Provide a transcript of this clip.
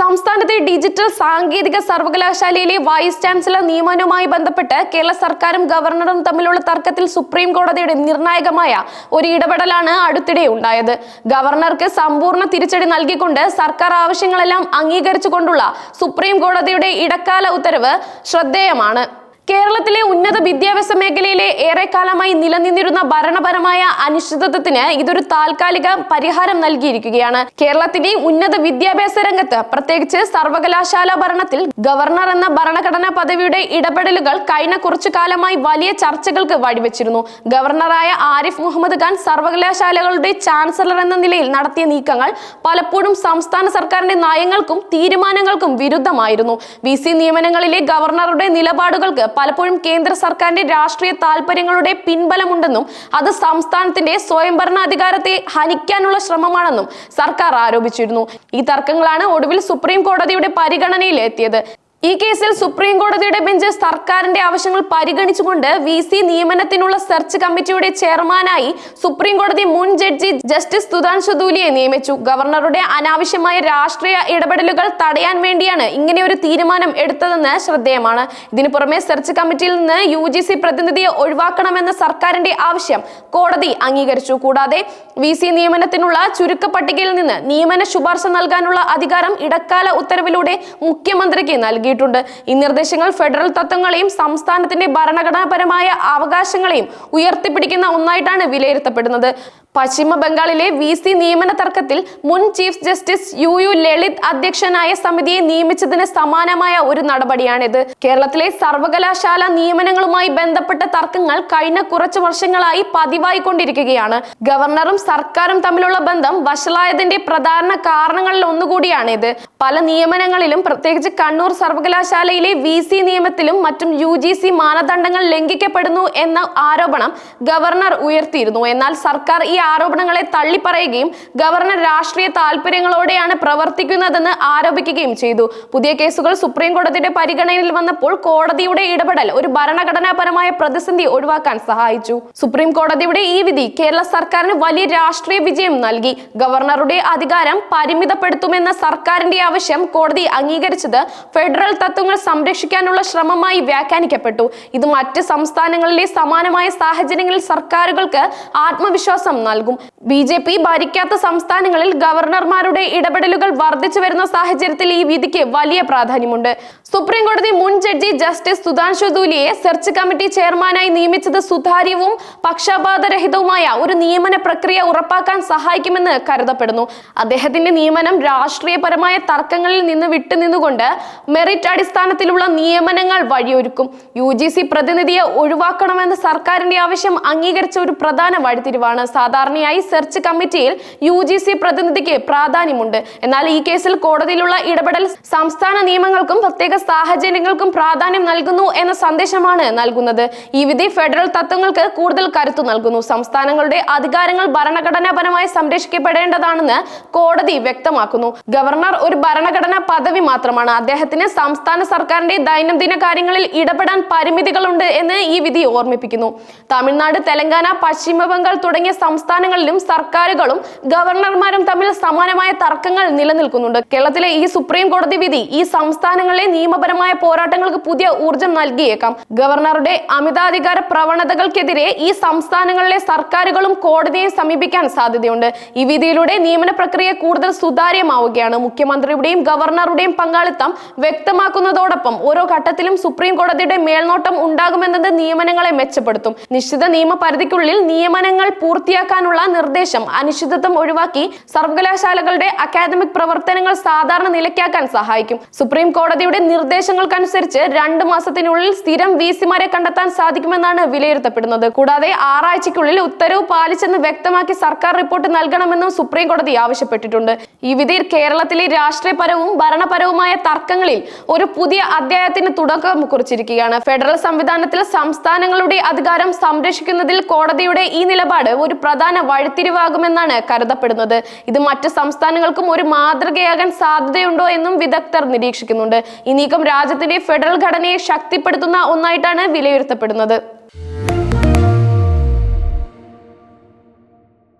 സംസ്ഥാനത്തെ ഡിജിറ്റൽ സാങ്കേതിക സർവകലാശാലയിലെ വൈസ് ചാൻസലർ നിയമനവുമായി ബന്ധപ്പെട്ട് കേരള സർക്കാരും ഗവർണറും തമ്മിലുള്ള തർക്കത്തിൽ സുപ്രീം കോടതിയുടെ നിർണായകമായ ഒരു ഇടപെടലാണ് അടുത്തിടെ ഉണ്ടായത്. ഗവർണർക്ക് സമ്പൂർണ തിരിച്ചടി നൽകിക്കൊണ്ട് സർക്കാർ ആവശ്യങ്ങളെല്ലാം അംഗീകരിച്ചുകൊണ്ടുള്ള സുപ്രീം കോടതിയുടെ ഇടക്കാല ഉത്തരവ് ശ്രദ്ധേയമാണ്. കേരളത്തിലെ ഉന്നത വിദ്യാഭ്യാസ മേഖലയിലെ ഏറെക്കാലമായി നിലനിന്നിരുന്ന ഭരണപരമായ അനിശ്ചിതത്വത്തിന് ഇതൊരു താൽക്കാലിക പരിഹാരം നൽകിയിരിക്കുകയാണ്. കേരളത്തിന്റെ ഉന്നത വിദ്യാഭ്യാസ രംഗത്ത് പ്രത്യേകിച്ച് സർവകലാശാല ഭരണത്തിൽ ഗവർണർ എന്ന ഭരണഘടനാ പദവിയുടെ ഇടപെടലുകൾ കഴിഞ്ഞ കുറച്ചു കാലമായി വലിയ ചർച്ചകൾക്ക് വഴിവെച്ചിരുന്നു. ഗവർണറായ ആരിഫ് മുഹമ്മദ് ഖാൻ സർവകലാശാലകളുടെ ചാൻസലർ എന്ന നിലയിൽ നടത്തിയ നീക്കങ്ങൾ പലപ്പോഴും സംസ്ഥാന സർക്കാരിന്റെ നയങ്ങൾക്കും തീരുമാനങ്ങൾക്കും വിരുദ്ധമായിരുന്നു. വി നിയമനങ്ങളിലെ ഗവർണറുടെ നിലപാടുകൾക്ക് പലപ്പോഴും കേന്ദ്ര സർക്കാരിന്റെ രാഷ്ട്രീയ താല്പര്യങ്ങളുടെ പിൻബലമുണ്ടെന്നും അത് സംസ്ഥാനത്തിന്റെ സ്വയംഭരണാധികാരത്തെ ഹനിക്കാനുള്ള ശ്രമമാണെന്നും സർക്കാർ ആരോപിച്ചിരുന്നു. ഈ തർക്കങ്ങളാണ് ഒടുവിൽ സുപ്രീം കോടതിയുടെ പരിഗണനയിൽ എത്തിയത് ഈ കേസിൽ സുപ്രീം കോടതിയുടെ ബെഞ്ച് സർക്കാരിന്റെ ആവശ്യങ്ങൾ പരിഗണിച്ചുകൊണ്ട് വി സി നിയമനത്തിനുള്ള സെർച്ച് കമ്മിറ്റിയുടെ ചെയർമാനായി സുപ്രീം കോടതി മുൻ ജഡ്ജി ജസ്റ്റിസ് സുധാൻഷു ദൂലിയെ നിയമിച്ചു. ഗവർണറുടെ അനാവശ്യമായ രാഷ്ട്രീയ ഇടപെടലുകൾ തടയാൻ വേണ്ടിയാണ് ഇങ്ങനെ ഒരു തീരുമാനം എടുത്തതെന്ന് ശ്രദ്ധേയമാണ്. ഇതിനു പുറമെ സെർച്ച് കമ്മിറ്റിയിൽ നിന്ന് യു ജി സി പ്രതിനിധിയെ ഒഴിവാക്കണമെന്ന സർക്കാരിന്റെ ആവശ്യം കോടതി അംഗീകരിച്ചു. കൂടാതെ വി സി നിയമനത്തിനുള്ള ചുരുക്കപ്പട്ടികയിൽ നിന്ന് നിയമന ശുപാർശ നൽകാനുള്ള അധികാരം ഇടക്കാല ഉത്തരവിലൂടെ മുഖ്യമന്ത്രിക്ക് നൽകിയിട്ടുണ്ട്. ഈ നിർദ്ദേശങ്ങൾ ഫെഡറൽ തത്വങ്ങളെയും സംസ്ഥാനത്തിന്റെ ഭരണഘടനാപരമായ അവകാശങ്ങളെയും ഉയർത്തിപ്പിടിക്കുന്ന ഒന്നായിട്ടാണ് വിലയിരുത്തപ്പെടുന്നത്. പശ്ചിമ ബംഗാളിലെ വി സി നിയമന തർക്കത്തിൽ മുൻ chief justice U U Lalit അധ്യക്ഷനായ സമിതിയെ നിയമിച്ചതിന് സമാനമായ ഒരു നടപടിയാണിത്. കേരളത്തിലെ സർവകലാശാല നിയമനങ്ങളുമായി ബന്ധപ്പെട്ട തർക്കങ്ങൾ കഴിഞ്ഞ കുറച്ചു വർഷങ്ങളായി പതിവായി കൊണ്ടിരിക്കുകയാണ് ഗവർണറും സർക്കാരും തമ്മിലുള്ള ബന്ധം വഷളായതിന്റെ പ്രധാന കാരണങ്ങളിൽ ഒന്നുകൂടിയാണിത്. പല നിയമനങ്ങളിലും പ്രത്യേകിച്ച് കണ്ണൂർ സർവകലാശാലയിലെ വി സി നിയമത്തിലും മറ്റും യു ജി സി മാനദണ്ഡങ്ങൾ ലംഘിക്കപ്പെടുന്നു എന്ന ആരോപണം ഗവർണർ ഉയർത്തിയിരുന്നു. എന്നാൽ സർക്കാർ ഈ ആരോപണങ്ങളെ തള്ളിപ്പറയുകയും ഗവർണർ രാഷ്ട്രീയ താല്പര്യങ്ങളോടെയാണ് പ്രവർത്തിക്കുന്നതെന്ന് ആരോപിക്കുകയും ചെയ്തു. പുതിയ കേസുകൾ സുപ്രീം കോടതിയുടെ പരിഗണനയിൽ വന്നപ്പോൾ കോടതിയുടെ ഇടപെടൽ ഒരു ഭരണഘടനാപരമായ പ്രതിസന്ധി ഒഴിവാക്കാൻ സഹായിച്ചു. സുപ്രീം കോടതിയുടെ ഈ വിധി കേരള സർക്കാരിന് വലിയ രാഷ്ട്രീയ വിജയം നൽകി. ഗവർണറുടെ അധികാരം പരിമിതപ്പെടുത്തുമെന്ന സർക്കാരിന്റെ ആവശ്യം കോടതി അംഗീകരിച്ചത് ഫെഡറൽ തത്വങ്ങൾ സംരക്ഷിക്കാനുള്ള ശ്രമമായി വ്യാഖ്യാനിക്കപ്പെട്ടു. ഇത് മറ്റ് സംസ്ഥാനങ്ങളിലെ സമാനമായ സാഹചര്യങ്ങളിൽ സർക്കാരുകൾക്ക് ആത്മവിശ്വാസം ബി ജെ പി ഭരിക്കാത്ത സംസ്ഥാനങ്ങളിൽ ഗവർണർമാരുടെ ഇടപെടലുകൾ വർദ്ധിച്ചു വരുന്ന സാഹചര്യത്തിൽ ഈ വിധിക്ക് വലിയ പ്രാധാന്യമുണ്ട്. സുപ്രീം കോടതി മുൻ ജഡ്ജി ജസ്റ്റിസ് സുധാൻഷു ദൂലിയെ സെർച്ച് കമ്മിറ്റി ചെയർമാനായി നിയമിച്ചത് സുതാര്യവും പക്ഷപാതരഹിതവുമായ ഒരു നിയമന പ്രക്രിയ ഉറപ്പാക്കാൻ സഹായിക്കുമെന്ന് കരുതപ്പെടുന്നു. അദ്ദേഹത്തിന്റെ നിയമനം രാഷ്ട്രീയപരമായ തർക്കങ്ങളിൽ നിന്ന് വിട്ടുനിന്നുകൊണ്ട് മെറിറ്റ് അടിസ്ഥാനത്തിലുള്ള നിയമനങ്ങൾ വഴിയൊരുക്കും. യു ജി സി പ്രതിനിധിയെ ഒഴിവാക്കണമെന്ന സർക്കാരിന്റെ ആവശ്യം അംഗീകരിച്ച ഒരു പ്രധാന വഴിത്തിരിവാണ്. സാധാരണയായി സെർച്ച് കമ്മിറ്റിയിൽ യു ജി സി പ്രതിനിധിക്ക് പ്രാധാന്യമുണ്ട്. എന്നാൽ ഈ കേസിൽ കോടതിയിലുള്ള ഇടപെടൽ സംസ്ഥാന നിയമങ്ങൾക്കും പ്രത്യേക സാഹചര്യങ്ങൾക്കും പ്രാധാന്യം നൽകുന്നു എന്ന സന്ദേശമാണ് നൽകുന്നത്. ഈ വിധി ഫെഡറൽ തത്വങ്ങൾക്ക് കൂടുതൽ കരുത്തു നൽകുന്നു. സംസ്ഥാനങ്ങളുടെ അധികാരങ്ങൾ ഭരണഘടനാപരമായി സംരക്ഷിക്കപ്പെടേണ്ടതാണെന്ന് കോടതി വ്യക്തമാക്കുന്നു. ഗവർണർ ഒരു ഭരണഘടനാ പദവി മാത്രമാണ്. അദ്ദേഹത്തിന് സംസ്ഥാന സർക്കാരിന്റെ ദൈനംദിന കാര്യങ്ങളിൽ ഇടപെടാൻ പരിമിതികളുണ്ട് എന്ന് ഈ വിധി ഓർമ്മിപ്പിക്കുന്നു. തമിഴ്നാട് തെലങ്കാന പശ്ചിമ ബംഗാൾ തുടങ്ങിയ സംസ്ഥാനങ്ങളിലും സർക്കാരുകളും ഗവർണർമാരും തമ്മിൽ സമാനമായ തർക്കങ്ങൾ നിലനിൽക്കുന്നുണ്ട്. കേരളത്തിലെ ഈ സുപ്രീം കോടതി വിധി ഈ സംസ്ഥാനങ്ങളിലെ നിയമപരമായ പോരാട്ടങ്ങൾക്ക് പുതിയ ഊർജം നൽകിയേക്കാം. ഗവർണറുടെ അമിതാധികാര പ്രവണതകൾക്കെതിരെ ഈ സംസ്ഥാനങ്ങളിലെ സർക്കാരുകളും കോടതിയെ സമീപിക്കാൻ സാധ്യതയുണ്ട്. ഈ വിധിയിലൂടെ നിയമന പ്രക്രിയ കൂടുതൽ സുതാര്യമാവുകയാണ്. മുഖ്യമന്ത്രിയുടെയും ഗവർണറുടെയും പങ്കാളിത്തം വ്യക്തമാക്കുന്നതോടൊപ്പം ഓരോ ഘട്ടത്തിലും സുപ്രീം കോടതിയുടെ മേൽനോട്ടം ഉണ്ടാകുമെന്നത് നിയമനങ്ങളെ മെച്ചപ്പെടുത്തും. നിശ്ചിത നിയമപരിധിക്കുള്ളിൽ നിയമനങ്ങൾ പൂർത്തിയാക്കാനുള്ള നിർദ്ദേശം അനിശ്ചിതത്വം ഒഴിവാക്കി സർവകലാശാലകളുടെ അക്കാദമിക് പ്രവർത്തനങ്ങൾ സാധാരണ നിലയ്ക്കാക്കാൻ സഹായിക്കും. സുപ്രീം കോടതിയുടെ നിർദ്ദേശങ്ങൾക്കനുസരിച്ച് രണ്ട് മാസത്തിനുള്ളിൽ സ്ഥിരം വി സിമാരെ കണ്ടെത്താൻ സാധിക്കുമെന്നാണ് വിലയിരുത്തപ്പെടുന്നത്. കൂടാതെ ആറാഴ്ചയ്ക്കുള്ളിൽ ഉത്തരവ് പാലിച്ചെന്ന് വ്യക്തമാക്കി സർക്കാർ റിപ്പോർട്ട് നൽകണമെന്നും സുപ്രീം കോടതി ആവശ്യപ്പെട്ടിട്ടുണ്ട്. ഈ വിധിയിൽ കേരളത്തിലെ രാഷ്ട്രീയപരവും ഭരണപരവുമായ തർക്കങ്ങളിൽ ഒരു പുതിയ അധ്യായത്തിന് തുടക്കം കുറിച്ചിരിക്കുകയാണ്. ഫെഡറൽ സംവിധാനത്തിൽ സംസ്ഥാനങ്ങളുടെ അധികാരം സംരക്ഷിക്കുന്നതിൽ കോടതിയുടെ ഈ നിലപാട് ഒരു പ്രധാന വഴിത്തിരിവാകുമെന്നാണ് കരുതപ്പെടുന്നത്. ഇത് മറ്റ് സംസ്ഥാനങ്ങൾക്കും ഒരു മാതൃകയാകാൻ സാധ്യതയുണ്ടോ എന്നും വിദഗ്ധർ നിരീക്ഷിക്കുന്നുണ്ട്. ഈ നീക്കം രാജ്യത്തിന്റെ ഫെഡറൽ ഘടനയെ ശക്തിപ്പെടുത്തുന്ന ഒന്നായിട്ടാണ് വിലയിരുത്തപ്പെടുന്നത്.